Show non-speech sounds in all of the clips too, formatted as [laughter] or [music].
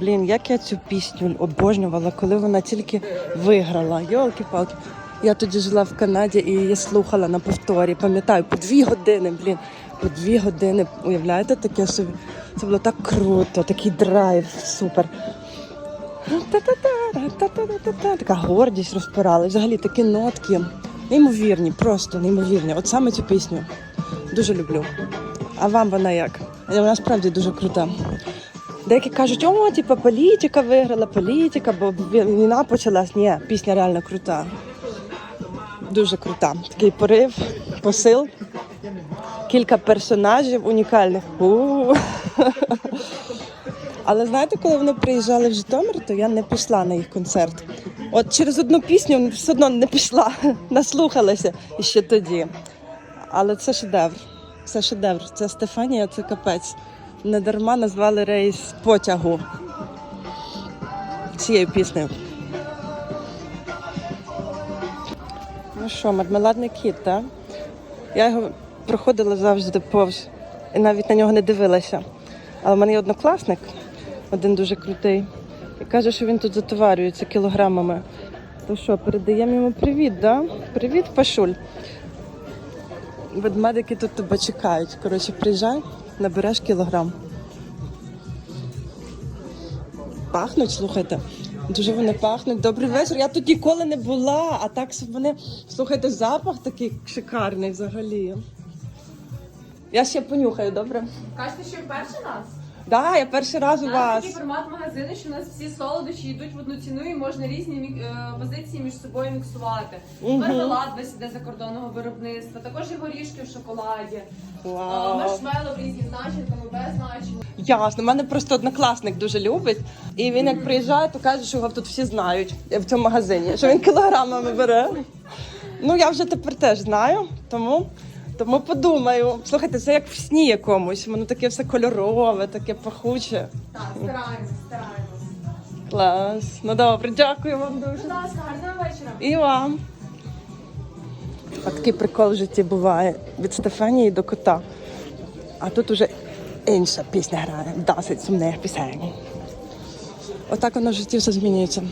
Блін, як я цю пісню обожнювала, коли вона тільки виграла. Йолки-палки. Я тоді жила в Канаді і її слухала на повторі. Пам'ятаю, по дві години, блін, по дві години. Уявляєте таке собі? Це було так круто, такий драйв, супер. Така гордість розпирала. Взагалі такі нотки. Неймовірні, просто неймовірні. От саме цю пісню дуже люблю. А вам вона як? Вона справді дуже крута. Деякі кажуть, о, типа політика виграла, політика, бо війна почалась. Ні, пісня реально крута. Дуже крута. Такий порив, посил. Кілька персонажів унікальних. У-у-у. Але знаєте, коли вони приїжджали в Житомир, то я не пішла на їх концерт. От через одну пісню все одно не пішла, [laughs] наслухалася і ще тоді. Але це шедевр. Це шедевр. Це Стефанія, це капець. Не дарма назвали рейс потягу цією піснею. Ну що, мармеладний кіт, так? Я його проходила завжди повз і навіть на нього не дивилася. Але в мене є однокласник, один дуже крутий, і каже, що він тут затоварюється кілограмами. То що, передаємо йому привіт, да? Привіт, Пашуль. Ведмедики тут тебе чекають. Коротше, приїжджай, набереш кілограм. Пахнуть, слухайте. Дуже вони пахнуть. Добрий вечір. Я тут ніколи не була, а так вони, слухайте, запах такий шикарний взагалі. Я ще понюхаю, добре? Кажете, що вперше нас? Да, я перший раз у У нас вас. такий формат магазину, що у нас всі солодощі йдуть в одну ціну і можна різні мік- е, позиції між собою міксувати. Мгм. Мармелад весь іде закордонного виробництва, також і горішки в шоколаді, е, Вау. маршмело в різні з начинками, без начинок. Ясно, мене просто однокласник дуже любить. І він як приїжджає, то каже, що його тут всі знають в цьому магазині, що він кілограмами бере. Ну я вже тепер теж знаю, тому, тому подумаю. Слухайте, це як в сні якомусь. Воно таке все кольорове, таке пахуче. Так, стараємось, стараємось. Клас. Ну добре, дякую вам дуже. Будь ласка, гарного вечора. І вам. А такий прикол в житті буває від Стефанії до кота. А тут уже інша пісня грає, досить сумних пісень. Отак воно в житті все змінюється.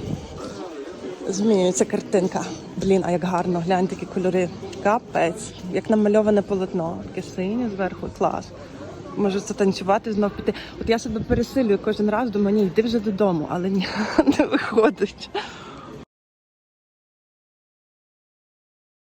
Змінюється картинка. Блін, а як гарно, глянь такі кольори. Капець, як намальоване полотно. Таке синє зверху, клас. Може це танцювати знов піти. От я себе пересилюю кожен раз, думаю, ні, йди вже додому, але ні, [laughs] не виходить.